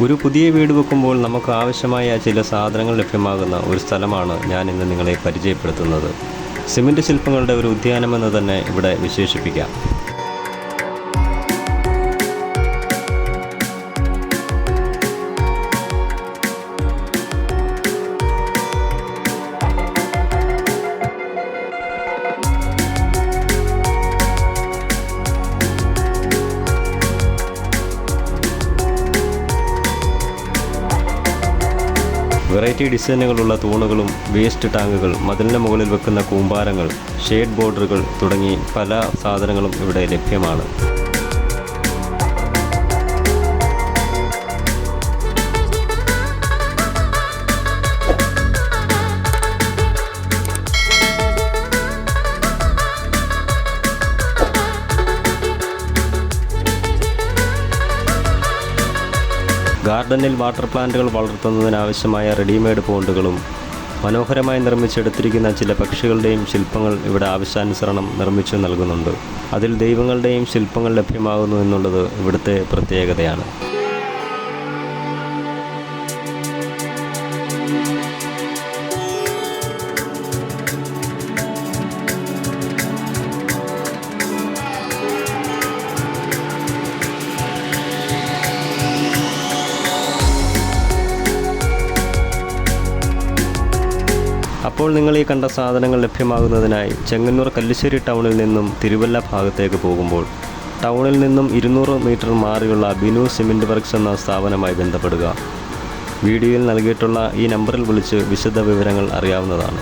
ഒരു പുതിയ വീട് വെക്കുമ്പോൾ നമുക്ക് ആവശ്യമായ ചില സാധനങ്ങൾ ലഭ്യമാകുന്ന ഒരു സ്ഥലമാണ് ഞാൻ ഇന്ന് നിങ്ങളെ പരിചയപ്പെടുത്തുന്നത്. സിമന്റ് ശില്പങ്ങളുടെ ഒരു ഉദ്യാനമെന്ന് തന്നെ ഇവിടെ വിശേഷിപ്പിക്കാം. വെറൈറ്റി ഡിസൈനുകളുള്ള തൂണുകളും വേസ്റ്റ് ടാങ്കുകൾ മതിലിന് മുകളിൽ വെക്കുന്ന കൂമ്പാരങ്ങൾ ഷെയ്ഡ് ബോർഡറുകൾ തുടങ്ങി പല സാധനങ്ങളും ഇവിടെ ലഭ്യമാണ്. ഗാർഡനിൽ വാട്ടർ പ്ലാന്റുകൾ വളർത്തുന്നതിനാവശ്യമായ റെഡിമെയ്ഡ് പോണ്ടുകളും മനോഹരമായി നിർമ്മിച്ചെടുത്തിരിക്കുന്ന ചില പക്ഷികളുടെയും ശില്പങ്ങൾ ഇവിടെ ആവശ്യാനുസരണം നിർമ്മിച്ചു നൽകുന്നുണ്ട്. അതിൽ ദൈവങ്ങളുടെയും ശില്പങ്ങൾ ലഭ്യമാകുന്നു എന്നുള്ളത് ഇവിടുത്തെ പ്രത്യേകതയാണ്. അപ്പോൾ നിങ്ങൾ ഈ കണ്ട സാധനങ്ങൾ ലഭ്യമാകുന്നതിനായി ചെങ്ങന്നൂർ കല്ലിശ്ശേരി ടൗണിൽ നിന്നും തിരുവല്ല ഭാഗത്തേക്ക് പോകുമ്പോൾ ടൗണിൽ നിന്നും ഇരുന്നൂറ് മീറ്റർ മാറിയുള്ള ബിനു സിമെന്റ് വർക്ക്സ് എന്ന സ്ഥാപനമായി ബന്ധപ്പെടുക. വീഡിയോയിൽ നൽകിയിട്ടുള്ള ഈ നമ്പറിൽ വിളിച്ച് വിശദ വിവരങ്ങൾ അറിയാവുന്നതാണ്.